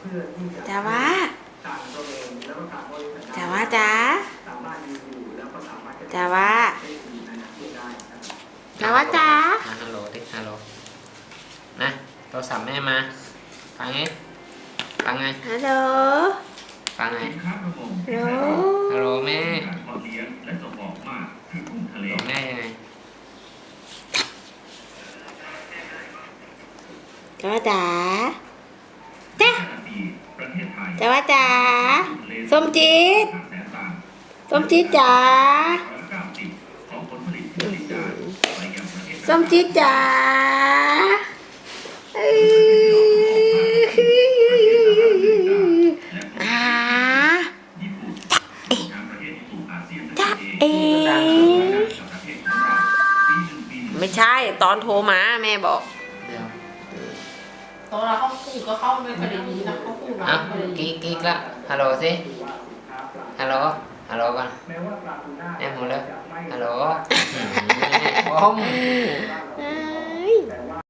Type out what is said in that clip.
เพื่อที่จะจ๋าว่าทางตัวเองแล้วก็ทางบริษัทจ๋าว่าจ๋าสามารถมีอยู่แล้วก็สามารถจะจ๋าว่าใช้คืนในอนาคตได้นะครับจ๋าว่าจ๋าอะฮัลโหลดิฮัลโหลนะโทรศัพท์แม่มาฟังไงฟังไงฮัลโหลฟังไงฮัลโหลฮัลโหลแม่พอเลี้ยงและส่งออกมากคือกุ้งทะเลฮัลโหลแม่ยังไงจ๋าว่าจ๋า จ้าปีประเทศไทยจ๋าว่าจ๋าส้มจี๊ดห้าแสนตันส้มจี๊ดจ๋าร้อยเก้าสิบของผลผลิตที่ผลิตจากไปยังประเทศส้มจี๊ดจ๋าเอ้ยอ่าญี่ปุ่นทางประเทศสู่อาเซียนจ๊ะเอเองกับประเทศของเราปีหนึ่งปีหนึ่งไม่ใช่ตอนโทรมาแม่บอกเดี๋ยว ตอนเราเขาพูดก็เข้าไม่ค่อยได้ดีนะเขาพูดมาเอ้าไม่ค่อยได้ดีกิ๊กกิ๊กละฮัลโหลสิฮัลโหลฮัลโหลก่อนแม้ว่าปลาทูน่าแม่หมูแล้วจะไม่ฮัลโหลอืมผมปลา